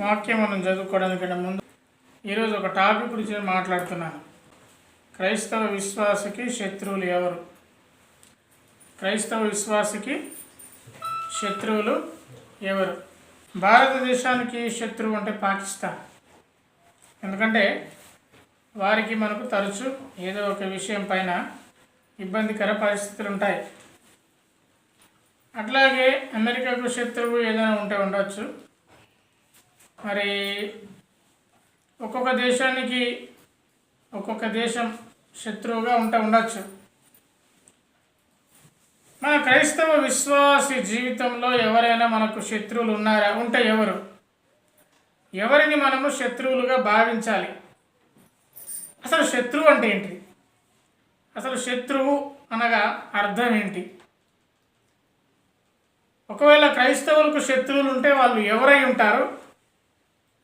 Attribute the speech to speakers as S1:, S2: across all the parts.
S1: వాక్యం మనం చదువుకోవడానికంటే ముందు ఈరోజు ఒక టాపిక్ గురించి మాట్లాడుతున్నాను. క్రైస్తవ విశ్వాసకి శత్రువులు ఎవరు? క్రైస్తవ విశ్వాసకి శత్రువులు ఎవరు? భారతదేశానికి శత్రువు అంటే పాకిస్తాన్. ఎందుకంటే వారికి మనకు తరచు ఏదో ఒక విషయం పైన ఇబ్బందికర పరిస్థితులు ఉంటాయి. అట్లాగే అమెరికాకు శత్రువు ఏదైనా ఉంటే ఉండొచ్చు. మరి ఒక్కొక్క దేశానికి ఒక్కొక్క దేశం శత్రువుగా ఉంటూ ఉండొచ్చు. మన క్రైస్తవ విశ్వాసి జీవితంలో ఎవరైనా మనకు శత్రువులు ఉన్నారా? ఉంటే ఎవరు? ఎవరిని మనము శత్రువులుగా భావించాలి? అసలు శత్రువు అంటే ఏంటి? అసలు శత్రువు అనగా అర్థం ఏంటి? ఒకవేళ క్రైస్తవులకు శత్రువులు ఉంటే వాళ్ళు ఎవరై ఉంటారు?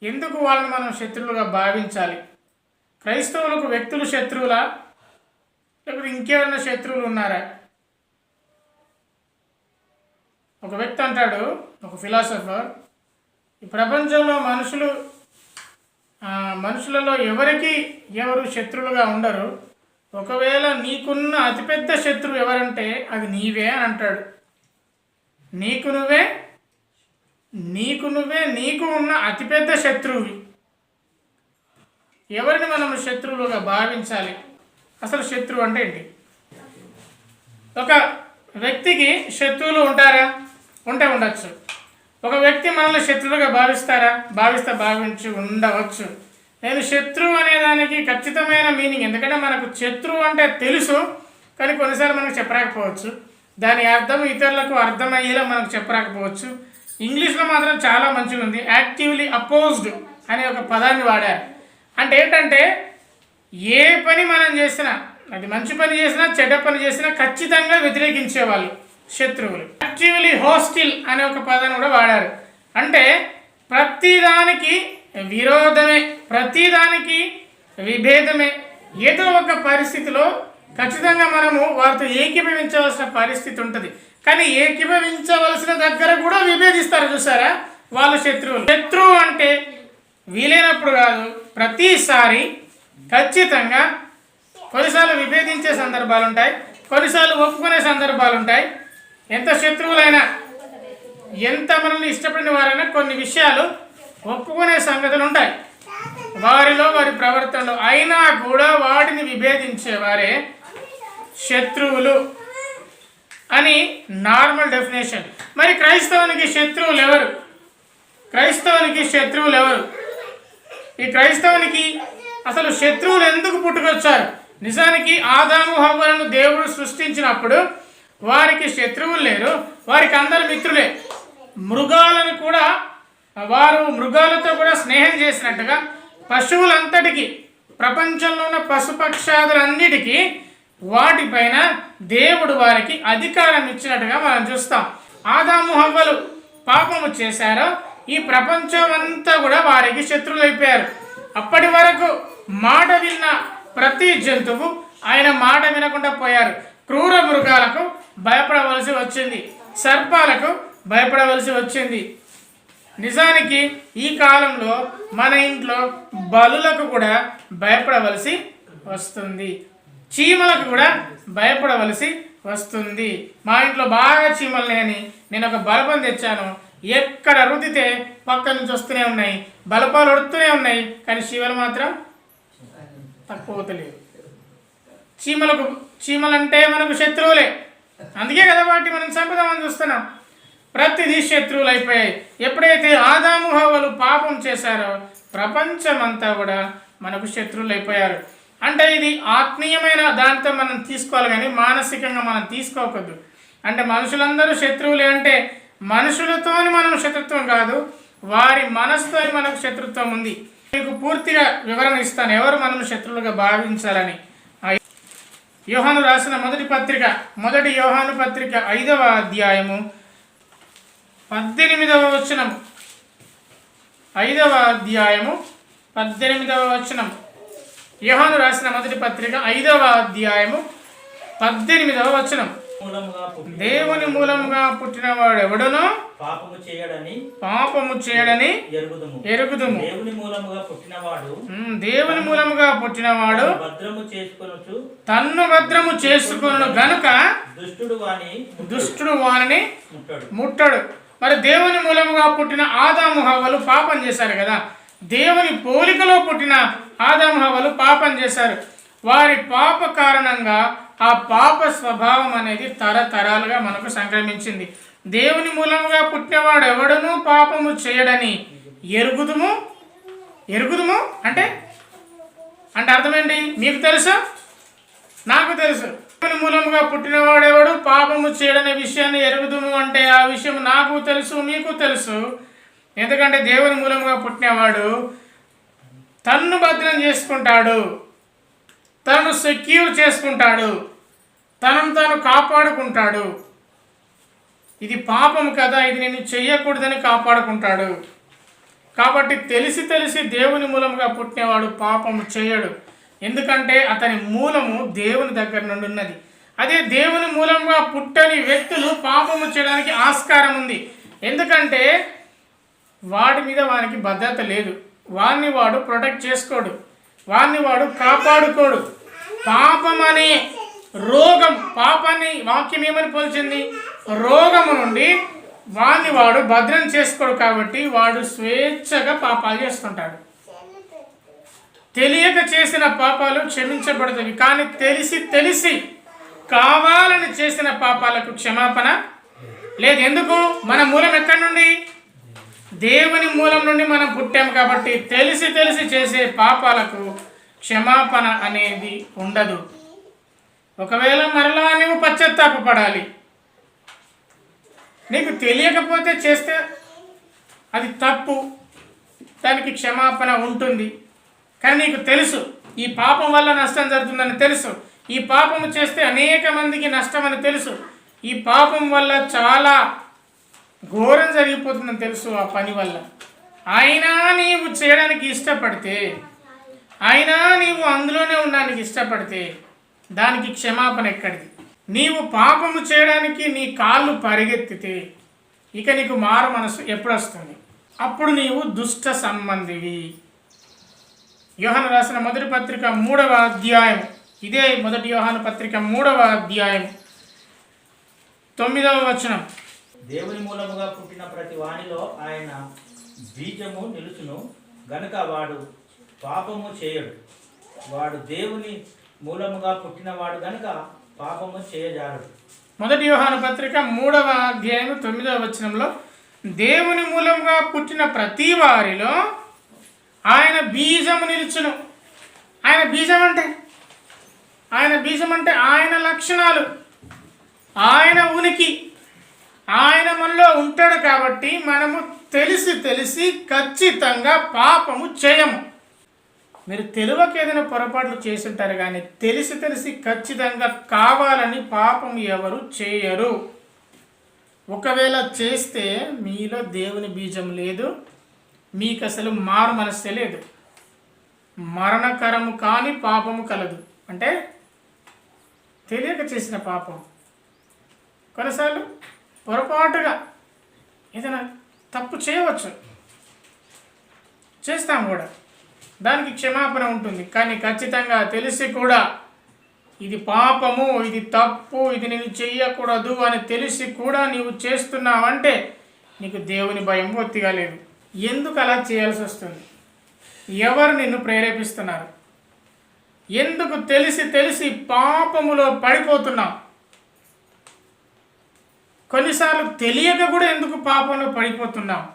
S1: ఎందుకు వాళ్ళని మనం శత్రువులుగా భావించాలి? క్రైస్తవులకు వ్యక్తులు శత్రువులా? లేకపోతే ఇంకేమైనా శత్రువులు ఉన్నారా? ఒక వ్యక్తి అంటాడు ఒక ఫిలాసఫర్ ఈ ప్రపంచంలో మనుషులు మనుషులలో ఎవరికి ఎవరు శత్రువులుగా ఉండరు? ఒకవేళ నీకున్న అతిపెద్ద శత్రువు ఎవరంటే అది నీవే అని అంటాడు. నీకు నువ్వే నీకు నువ్వే నీకు ఉన్న అతిపెద్ద శత్రువువి ఎవరిని మనం శత్రువులుగా భావించాలి? అసలు శత్రువు అంటే ఏంటి? ఒక వ్యక్తికి శత్రువులు ఉంటారా? ఉంటే ఉండొచ్చు. ఒక వ్యక్తి మనల్ని శత్రువులుగా భావిస్తారా? భావిస్తే భావించి ఉండవచ్చు. నేను శత్రువు అనే దానికి ఖచ్చితమైన మీనింగ్ ఎందుకంటే మనకు శత్రువు అంటే తెలుసు కానీ కొన్నిసార్లు మనకు చెప్పరాకపోవచ్చు. దాని అర్థం ఇతరులకు అర్థమయ్యేలా మనకు చెప్పరాకపోవచ్చు. ఇంగ్లీష్లో మాత్రం చాలా మంచిగా ఉంది. యాక్టివ్లీ అపోజ్డ్ అనే ఒక పదాన్ని వాడారు. అంటే ఏంటంటే ఏ పని మనం చేసినా అది మంచి పని చేసినా చెడ్డ పని చేసినా ఖచ్చితంగా వ్యతిరేకించేవాళ్ళు శత్రువులు. యాక్టివ్లీ హోస్టిల్ అనే ఒక పదాన్ని కూడా వాడారు. అంటే ప్రతిదానికి విరోధమే ప్రతిదానికి విభేదమే. ఏదో ఒక పరిస్థితిలో ఖచ్చితంగా మనము వారితో ఏకీభవించవలసిన పరిస్థితి ఉంటుంది. కానీ ఏకీభవించవలసిన దగ్గర కూడా విభేదిస్తారు చూసారా? వాళ్ళు శత్రువులు. శత్రువు అంటే వీలైనప్పుడు కాదు ప్రతిసారి ఖచ్చితంగా కొన్నిసార్లు విభేదించే సందర్భాలు ఉంటాయి కొన్నిసార్లు ఒప్పుకునే సందర్భాలు ఉంటాయి ఎంత శత్రువులైనా ఎంత మనల్ని ఇష్టపడిన వారైనా కొన్ని విషయాలు ఒప్పుకునే సంగతులు ఉంటాయి వారిలో వారి ప్రవర్తనలో అయినా కూడా వాటిని విభేదించేవారే శత్రువులు. అని నార్మల్ డెఫినేషన్. మరి క్రైస్తవునికి శత్రువులు ఎవరు? క్రైస్తవునికి శత్రువులు ఎవరు? ఈ క్రైస్తవునికి అసలు శత్రువులు ఎందుకు పుట్టుకొచ్చారు? నిజానికి ఆదాము హవ్వలను దేవుడు సృష్టించినప్పుడు వారికి శత్రువులు లేరు వారికి అందరు మిత్రులే. మృగాలను కూడా వారు మృగాలతో కూడా స్నేహం చేసినట్టుగా పశువులంతటికీ ప్రపంచంలో ఉన్న పశుపక్షాదులన్నిటికీ వాటిపైన దేవుడు వారికి అధికారం ఇచ్చినట్టుగా మనం చూస్తాం. ఆదాము హవ్వలు పాపము చేశారో ఈ ప్రపంచం అంతా కూడా వారికి శత్రులైపోయారు అప్పటి వరకు మాట విన్న ప్రతి జంతువు ఆయన మాట వినకుండా పోయారు. క్రూర మృగాలకు భయపడవలసి వచ్చింది. సర్పాలకు భయపడవలసి వచ్చింది. నిజానికి ఈ కాలంలో మన ఇంట్లో బలులకు కూడా భయపడవలసి వస్తుంది. చీమలకు కూడా భయపడవలసి వస్తుంది. మా ఇంట్లో బాగా చీమలు లేని నేను ఒక బలపం తెచ్చాను. ఎక్కడ రుద్దితే పక్క నుంచి వస్తూనే ఉన్నాయి. బలపాలు ఉడుతూనే ఉన్నాయి కానీ చీమలు మాత్రం తక్కువ చీమలకు చీమలంటే మనకు శత్రువులే. అందుకే కదా వాటి మనం చంపుదామని చూస్తున్నాం. ప్రతిదీ శత్రువులు అయిపోయాయి ఎప్పుడైతే ఆదాముహవలు పాపం చేశారో ప్రపంచమంతా కూడా మనకు శత్రువులు అయిపోయారు అంటే ఇది ఆత్మీయమైన దానితో మనం తీసుకోవాలి కానీ మానసికంగా మనం తీసుకోకూడదు. అంటే మనుషులందరూ శత్రువులే అంటే మనుషులతోని మనం శత్రుత్వం కాదు వారి మనసుతో మనకు శత్రుత్వం ఉంది. మీకు పూర్తిగా వివరణ ఇస్తాను ఎవరు మనం శత్రువులుగా భావించాలని? యోహాను రాసిన మొదటి పత్రిక మొదటి యోహాను పత్రిక ఐదవ అధ్యాయము పద్దెనిమిదవ వచనం ఐదవ అధ్యాయము పద్దెనిమిదవ వచనం యోహాను రాసిన మొదటి పత్రిక ఐదవ అధ్యాయము పద్దెనిమిదవ వచనం.
S2: పుట్టిన
S1: దేవుని మూలముగా పుట్టినవాడు ఎవడును?
S2: పాపము చేయడని
S1: పాపము చేయడని
S2: ఎరుగుదుము. దేవుని మూలముగా పుట్టినవాడు
S1: దేవుని మూలముగా పుట్టినవాడు
S2: భద్రము చేసుకొనుచు
S1: తన్ను భద్రము చేసుకును గనుక
S2: దుష్టుడు వాని
S1: దుష్టుడు
S2: ముట్టడు.
S1: ముట్టడు. మరి దేవుని మూలముగా పుట్టిన ఆదాము హవ్వలు పాపం చేశారు కదా. దేవుని పోలికలో పుట్టిన ఆదమహవలు పాపం చేశారు. వారి పాప కారణంగా ఆ పాప స్వభావం అనేది తరతరాలుగా మనకు సంక్రమించింది. దేవుని మూలముగా పుట్టినవాడు ఎవడనూ పాపము చేయడని ఎరుగుదుము? ఎరుగుదుము? అంటే అంటే అర్థమేంటి? మీకు తెలుసు? నాకు తెలుసు. దేవుని మూలముగా పుట్టినవాడెవడు పాపము చేయడనే విషయాన్ని ఎరుగుదుము అంటే ఆ విషయం నాకు తెలుసు మీకు తెలుసు. ఎందుకంటే దేవుని మూలంగా పుట్టినవాడు తన్ను భద్రం చేసుకుంటాడు. తను సెక్యూర్ చేసుకుంటాడు. తనను తాను కాపాడుకుంటాడు. ఇది పాపం కదా ఇది నేను చెయ్యకూడదని కాపాడుకుంటాడు. కాబట్టి తెలిసి తెలిసి దేవుని మూలముగా పుట్టినవాడు పాపము చేయడు. ఎందుకంటే అతని మూలము దేవుని దగ్గర నుండి ఉన్నది. అదే దేవుని మూలంగా పుట్టని వ్యక్తులు పాపము చేయడానికి ఆస్కారం ఉంది. ఎందుకంటే వాడి మీద వానికి భద్రత లేదు. వాడిని వాడు ప్రొటెక్ట్ చేసుకోడు. వాడిని వాడు కాపాడుకోడు. పాపం అనే రోగం పాపాన్ని వాక్యం ఏమని పోల్చింది? రోగము నుండి వాడిని వాడు భద్రం చేసుకోడు కాబట్టి వాడు స్వేచ్ఛగా పాపాలు చేసుకుంటాడు. తెలియక చేసిన పాపాలు క్షమించబడుతుంది కానీ తెలిసి తెలిసి కావాలని చేసిన పాపాలకు క్షమాపణ లేదు. ఎందుకు? మన మూలం ఎక్కడి నుండి? దేవుని మూలం నుండి మనం పుట్టాం కాబట్టి తెలిసి తెలిసి చేసే పాపాలకు క్షమాపణ అనేది ఉండదు. ఒకవేళ మరలా నువ్వు పశ్చాత్తాపపడాలి నీకు తెలియకపోతే చేస్తే అది తప్పు. దానికి క్షమాపణ ఉంటుంది. కానీ నీకు తెలుసు ఈ పాపం వల్ల నష్టం జరుగుతుందని తెలుసు. ఈ పాపము చేస్తే అనేక మందికి నష్టం అని తెలుసు. ఈ పాపం వల్ల చాలా ఘోరం జరిగిపోతుందని తెలుసు ఆ పని వల్ల. అయినా నీవు చేయడానికి ఇష్టపడితే అయినా నీవు అందులోనే ఉండడానికి ఇష్టపడితే దానికి క్షమాపణ ఎక్కడిది? నీవు పాపము చేయడానికి నీ కాళ్ళు పరిగెత్తితే ఇక నీకు మారు మనసు ఎప్పుడు వస్తుంది అప్పుడు నీవు దుష్ట సంబంధివి. యోహన రాసిన మొదటి పత్రిక మూడవ అధ్యాయం ఇదే మొదటి యోహాను పత్రిక మూడవ అధ్యాయం తొమ్మిదవ వచనం.
S2: దేవుని మూలముగా పుట్టిన ప్రతి వానిలో ఆయన బీజము నిలుచును. గనుక వాడు పాపము చేయడు. వాడు దేవుని మూలముగా పుట్టినవాడు గనుక పాపము చేయజాలడు
S1: మొదటి యోహాను పత్రిక మూడవ అధ్యాయం తొమ్మిదవ వచనంలో దేవుని మూలంగా పుట్టిన ప్రతి వారిలో ఆయన బీజము నిలుచును. ఆయన బీజం అంటే ఆయన బీజం అంటే ఆయన లక్షణాలు. ఆయన ఉనికి. ఆయన మనలో ఉంటాడు కాబట్టి మనము తెలిసి తెలిసి ఖచ్చితంగా పాపము చేయము. మీరు తెలివకి ఏదైనా పొరపాట్లు చేసుంటారు కానీ తెలిసి తెలిసి ఖచ్చితంగా కావాలని పాపం ఎవరు చేయరు. ఒకవేళ చేస్తే మీలో దేవుని బీజం లేదు మీకు అసలు మారు మనస్సే లేదు. మరణకరము కాని పాపము కలదు. అంటే తెలియక చేసిన పాపం. కొన్నిసార్లు పొరపాటుగా ఏదైనా తప్పు చేయవచ్చు. చేస్తాం కూడా. దానికి క్షమాపణ ఉంటుంది. కానీ ఖచ్చితంగా తెలిసి కూడా ఇది పాపము ఇది తప్పు ఇది నేను చెయ్యకూడదు అని తెలిసి కూడా నీవు చేస్తున్నావంటే నీకు దేవుని భయం ఒత్తిగా లేదు. ఎందుకు అలా చేయాల్సి వస్తుంది? ఎవరు నిన్ను ప్రేరేపిస్తున్నారు? ఎందుకు తెలిసి తెలిసి పాపములో పడిపోతున్నావు? కొన్నిసార్లు తెలియక కూడా ఎందుకు పాపంలో పడిపోతున్నాం?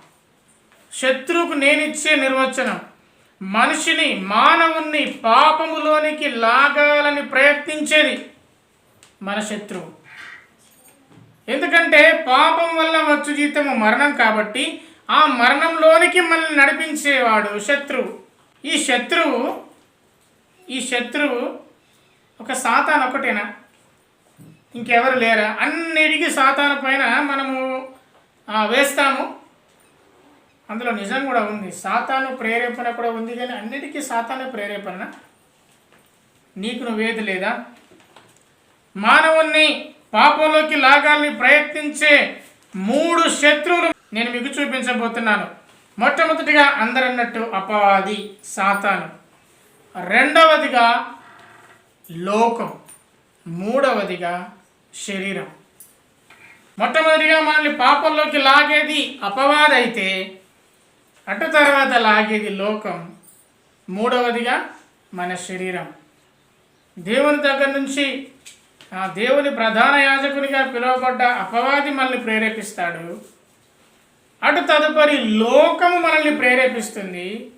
S1: శత్రువుకు నేనిచ్చే నిర్వచనం మనిషిని మానవుణ్ణి పాపములోనికి లాగాలని ప్రయత్నించేది మన శత్రువు. ఎందుకంటే పాపం వల్ల వచ్చు జీతము మరణం కాబట్టి ఆ మరణంలోనికి మనల్ని నడిపించేవాడు శత్రువు. ఈ శత్రువు ఈ శత్రువు ఒక సాతాన్ ఒకటేనా? ఇంకెవరు లేరా? అన్నిటికీ సాతాన పైన మనము వేస్తాము. అందులో నిజం కూడా ఉంది. సాతాను ప్రేరేపణ కూడా ఉంది కానీ అన్నిటికీ సాతాను ప్రేరేపణ. నీకు నువ్వేది లేదా? మానవుణ్ణి పాపంలోకి లాగాలని ప్రయత్నించే మూడు శత్రువులు నేను మీకు చూపించబోతున్నాను. మొట్టమొదటిగా అందరన్నట్టు అపవాది సాతాను. రెండవదిగా లోకం. మూడవదిగా శరీరం. మొట్టమొదటిగా మనల్ని పాపంలోకి లాగేది అపవాదైతే అయితే అటు తర్వాత లాగేది లోకం మూడవదిగా మన శరీరం. దేవుని దగ్గర నుంచి ఆ దేవుని ప్రధాన యాజకునిగా పిలువబడ్డ అపవాది మనల్ని ప్రేరేపిస్తాడు. అటు తదుపరి లోకము మనల్ని ప్రేరేపిస్తుంది.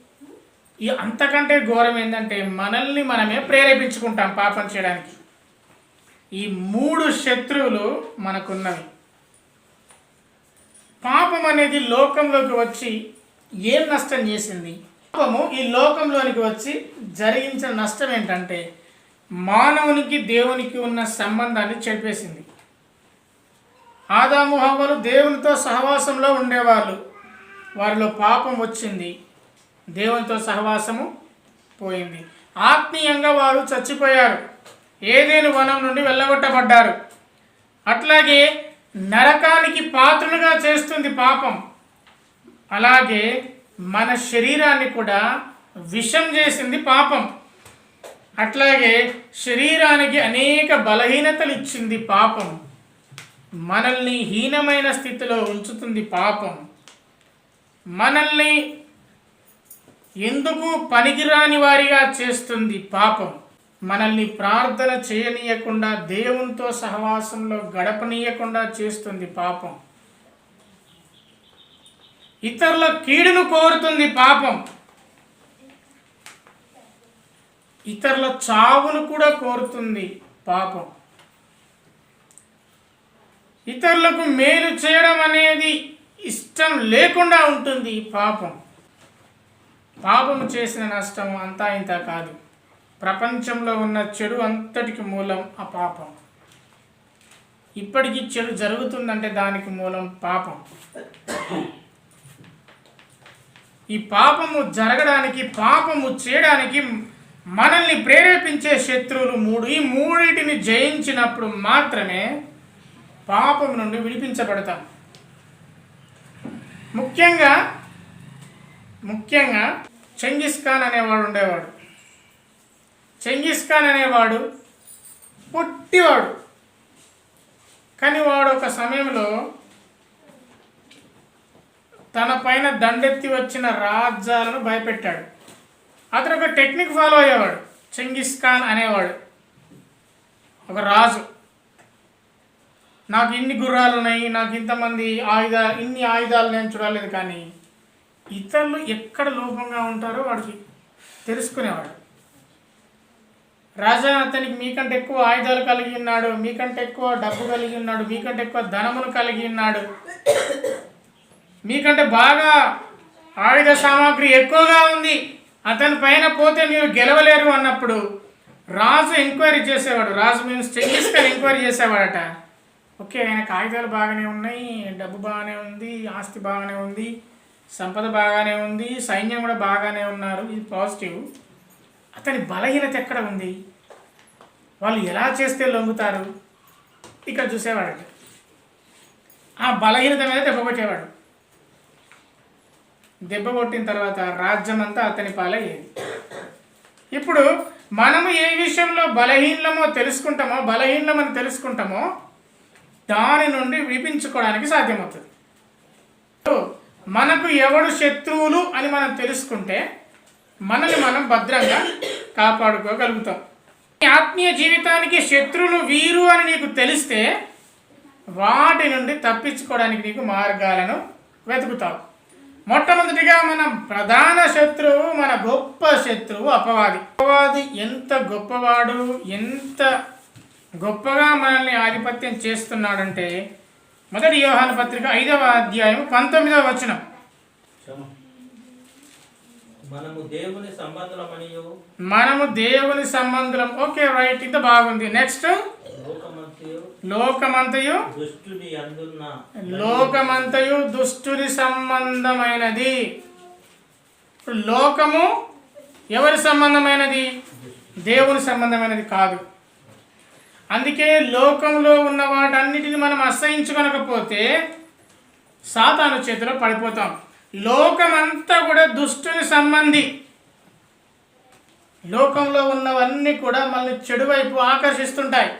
S1: ఈ అంతకంటే ఘోరం ఏంటంటే మనల్ని మనమే ప్రేరేపించుకుంటాం పాపం చేయడానికి. ఈ మూడు శత్రువులు మనకున్నవి. పాపం అనేది లోకంలోకి వచ్చి ఏం నష్టం చేసింది? పాపము ఈ లోకంలోనికి వచ్చి జరిగించిన నష్టం ఏంటంటే మానవునికి దేవునికి ఉన్న సంబంధాన్ని చెడిపేసింది. ఆదాము హవ్వలు దేవునితో సహవాసంలో ఉండేవాళ్ళు. వారిలో పాపం వచ్చింది. దేవునితో సహవాసము పోయింది. ఆత్మీయంగా వారు చచ్చిపోయారు. ఏదేను వనం నుండి వెళ్ళగొట్టబడ్డారు. అట్లాగే నరకానికి పాత్రులుగా చేస్తుంది పాపం. అలాగే మన శరీరాన్ని కూడా విషం చేసింది పాపం. అట్లాగే శరీరానికి అనేక బలహీనతలు ఇచ్చింది పాపం. మనల్ని హీనమైన స్థితిలో ఉంచుతుంది పాపం. మనల్ని ఎందుకు పనికిరాని వారిగా చేస్తుంది పాపం. మనల్ని ప్రార్థన చేయనీయకుండా దేవునితో సహవాసంలో గడపనీయకుండా చేస్తుంది పాపం. ఇతరుల కీడును కోరుతుంది పాపం. ఇతరుల చావును కూడా కోరుతుంది పాపం. ఇతరులకు మేలు చేయడం అనేది ఇష్టం లేకుండా ఉంటుంది పాపం పాపం. పాపము చేసిన నష్టం అంతా ఇంత కాదు. ప్రపంచంలో ఉన్న చెడు అంతటికి మూలం ఆ పాపం. ఇప్పటికీ చెడు జరుగుతుందంటే దానికి మూలం పాపం. ఈ పాపము జరగడానికి పాపము చేయడానికి మనల్ని ప్రేరేపించే శత్రువులు మూడు. ఈ మూడింటిని జయించినప్పుడు మాత్రమే పాపం నుండి విడిపించబడతాం. ముఖ్యంగా ముఖ్యంగా చెంగిస్ ఖాన్ అనేవాడు ఉండేవాడు. చెంగిస్ ఖాన్ అనేవాడు పుట్టివాడు. కానీ వాడు ఒక సమయంలో తన పైన దండెత్తి వచ్చిన రాజ్యాలను భయపెట్టాడు. అతను ఒక టెక్నిక్ ఫాలో అయ్యేవాడు. చెంగిస్ ఖాన్ అనేవాడు. ఒక రాజు. నాకు ఇన్ని గుర్రాలు ఉన్నాయి నాకు ఇంతమంది ఆయుధ ఇన్ని ఆయుధాలు నేను చూడలేదు కానీ ఇతరులు ఎక్కడ లోపంగా ఉంటారో వాడికి తెలుసుకునేవాడు. రాజా అతనికి మీకంటే ఎక్కువ ఆయుధాలు కలిగి ఉన్నాడు. మీకంటే ఎక్కువ డబ్బు కలిగి ఉన్నాడు. మీకంటే ఎక్కువ ధనమును కలిగి ఉన్నాడు. మీకంటే బాగా ఆయుధ సామాగ్రి ఎక్కువగా ఉంది. అతని పైన పోతే మీరు గెలవలేరు అన్నప్పుడు రాజు ఎంక్వైరీ చేసేవాడు. రాజు మీన్స్ చెంగిస్ ఎంక్వైరీ చేసేవాడట. ఓకే ఆయనకు ఆయుధాలు బాగానే ఉన్నాయి డబ్బు బాగానే ఉంది ఆస్తి బాగానే ఉంది సంపద బాగానే ఉంది సైన్యం కూడా బాగానే ఉన్నారు. ఇది పాజిటివ్. అతని బలహీనత ఎక్కడ ఉంది? వాళ్ళు ఎలా చేస్తే లొంగుతారు? ఇక్కడ చూసేవాడు ఆ బలహీనత మీద దెబ్బ కొట్టేవాడు. దెబ్బ కొట్టిన తర్వాత రాజ్యం అంతా అతని పాలయ్యేది. ఇప్పుడు మనము ఏ విషయంలో బలహీనమో తెలుసుకుంటామో బలహీనమని తెలుసుకుంటామో దాని నుండి విడిపించుకోవడానికి సాధ్యమవుతుంది. మనకు ఎవడు శత్రువులు అని మనం తెలుసుకుంటే మనల్ని మనం భద్రంగా కాపాడుకోగలుగుతాం. నీ ఆత్మీయ జీవితానికి శత్రులు వీరు అని నీకు తెలిస్తే వాటి నుండి తప్పించుకోవడానికి నీకు మార్గాలను వెతుకుతావు. మొట్టమొదటిగా మనం ప్రధాన శత్రువు మన గొప్ప శత్రువు అపవాది. అపవాది ఎంత గొప్పవాడు ఎంత గొప్పగా మనల్ని ఆధిపత్యం చేస్తున్నాడంటే మొదటి యోహాన పత్రిక ఐదవ అధ్యాయం పంతొమ్మిదవ వచనం.
S2: మనము దేవుని సంబంధులమనియు?
S1: మనము దేవుని సంబంధం ఓకే రైట్ ఇంత బాగుంది. నెక్స్ట్
S2: లోకమంతయు?
S1: లోకమంతయు?
S2: దుష్టుని అందున్న
S1: లోకమంతయు దుష్టుని సంబంధమైనది. లోకము ఎవరి సంబంధమైనది? దేవుని సంబంధమైనది కాదు. అందుకే లోకంలో ఉన్న వాటన్నిటిని మనం అసహించుకొనకపోతే సాతాను చేతిలో పడిపోతాం. లోకమంతా కూడా దుష్టుని సంబంధి. లోకంలో ఉన్నవన్నీ కూడా మనల్ని చెడువైపు ఆకర్షిస్తుంటాయి.